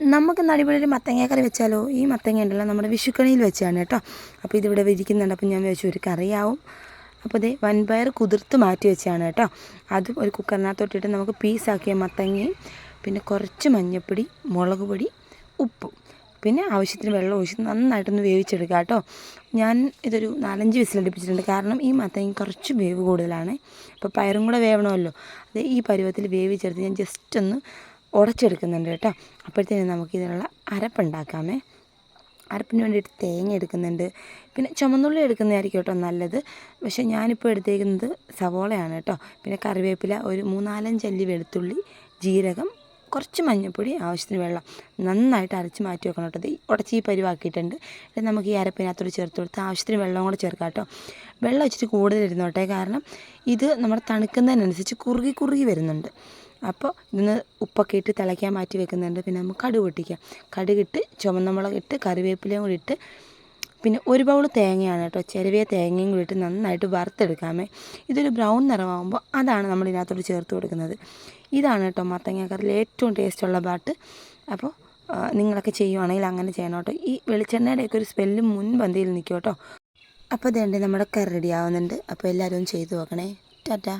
നമുക്ക് അടിപൊളി ഒരു മത്തങ്ങ വെച്ചാലോ? ഈ മത്തങ്ങ ഉണ്ടല്ലോ നമ്മുടെ വിഷുക്കണിയിൽ വെച്ചാണ് കേട്ടോ. അപ്പോൾ ഇതിവിടെ വിരിക്കുന്നുണ്ട് അപ്പോൾ ഞാൻ വെച്ചു ഒരു കറിയാവും. അപ്പോൾ ഇതേ വൻപയർ കുതിർത്ത് മാറ്റി വെച്ചാണ് കേട്ടോ. അതും ഒരു കുക്കറിനകത്തോട്ടിട്ട് നമുക്ക് പീസാക്കിയ മത്തങ്ങയും പിന്നെ കുറച്ച് മഞ്ഞൾപ്പൊടി മുളക് പൊടി ഉപ്പും. പിന്നെ ആവശ്യത്തിന് വെള്ളം ഒഴിച്ച് നന്നായിട്ടൊന്ന് വേവിച്ചെടുക്കുക കേട്ടോ. ഞാൻ ഇതൊരു നാലഞ്ച് വിസിലടിപ്പിച്ചിട്ടുണ്ട് കാരണം ഈ മത്തങ്ങ കുറച്ച് വേവ് കൂടുതലാണ്. അപ്പോൾ പയറും കൂടെ വേവണമല്ലോ. അത് ഈ പരുവത്തിൽ വേവിച്ചെടുത്ത് ഞാൻ ജസ്റ്റ് ഒന്ന് ഉടച്ചെടുക്കുന്നുണ്ട് കേട്ടോ. അപ്പോഴത്തേനും നമുക്ക് ഇതിനുള്ള അരപ്പുണ്ടാക്കാമേ. അരപ്പിന് വേണ്ടിയിട്ട് തേങ്ങ എടുക്കുന്നുണ്ട്. പിന്നെ ചുമന്നുള്ളി എടുക്കുന്നതായിരിക്കും കേട്ടോ നല്ലത്. പക്ഷേ ഞാനിപ്പോൾ എടുത്തേക്കുന്നത് സവോളയാണ് കേട്ടോ. പിന്നെ കറിവേപ്പില ഒരു മൂന്നാലഞ്ച് അല്ലി വെളുത്തുള്ളി ജീരകം കുറച്ച് മഞ്ഞൾപ്പൊടി ആവശ്യത്തിന് വെള്ളം. നന്നായിട്ട് അരച്ച് മാറ്റി വെക്കണം കേട്ടോ. ഇത് ഉടച്ച് ഈ പരിവാക്കിയിട്ടുണ്ട്. ഇത് നമുക്ക് ഈ അരപ്പിനകത്തോട് ചേർത്ത് കൊടുത്ത് ആവശ്യത്തിന് വെള്ളം കൂടെ ചേർക്കാം കേട്ടോ. വെള്ളം വെച്ചിട്ട് കൂടുതൽ ഇരുന്നോട്ടെ. കാരണം ഇത് നമ്മുടെ തണുക്കുന്നതിനനുസരിച്ച് കുറുകി കുറുകി വരുന്നുണ്ട്. അപ്പോൾ ഇതിന് ഉപ്പൊക്കെ ഇട്ട് തിളയ്ക്കാൻ മാറ്റി വെക്കുന്നുണ്ട്. പിന്നെ നമുക്ക് കടുക് പൊട്ടിക്കാം. കടുകിട്ട് ചുമന്ന മുളക് ഇട്ട് കറിവേപ്പിലയും കൂടി ഇട്ട് പിന്നെ ഒരു ബൗൾ തേങ്ങയാണ് കേട്ടോ. ചെറിയ തേങ്ങയും കൂടി ഇട്ട് നന്നായിട്ട് വറുത്തെടുക്കാമേ. ഇതൊരു ബ്രൗൺ നിറമാകുമ്പോൾ അതാണ് നമ്മൾ ഇതിനകത്തോട്ട് ചേർത്ത് കൊടുക്കുന്നത്. ഇതാണ് കേട്ടോ മത്തങ്ങ കറിയിൽ ഏറ്റവും ടേസ്റ്റുള്ള പാട്ട്. അപ്പോൾ നിങ്ങളൊക്കെ ചെയ്യുവാണെങ്കിൽ അങ്ങനെ ചെയ്യണം കേട്ടോ. ഈ വെളിച്ചെണ്ണയുടെയൊക്കെ ഒരു സ്മെല്ല് മുൻപന്തിയിൽ നിൽക്കും കേട്ടോ. അപ്പോൾ ഇതേണ്ടി നമ്മുടെ കറി റെഡി ആവുന്നുണ്ട്. അപ്പോൾ എല്ലാവരും ചെയ്ത് നോക്കണേ. ടാറ്റാ.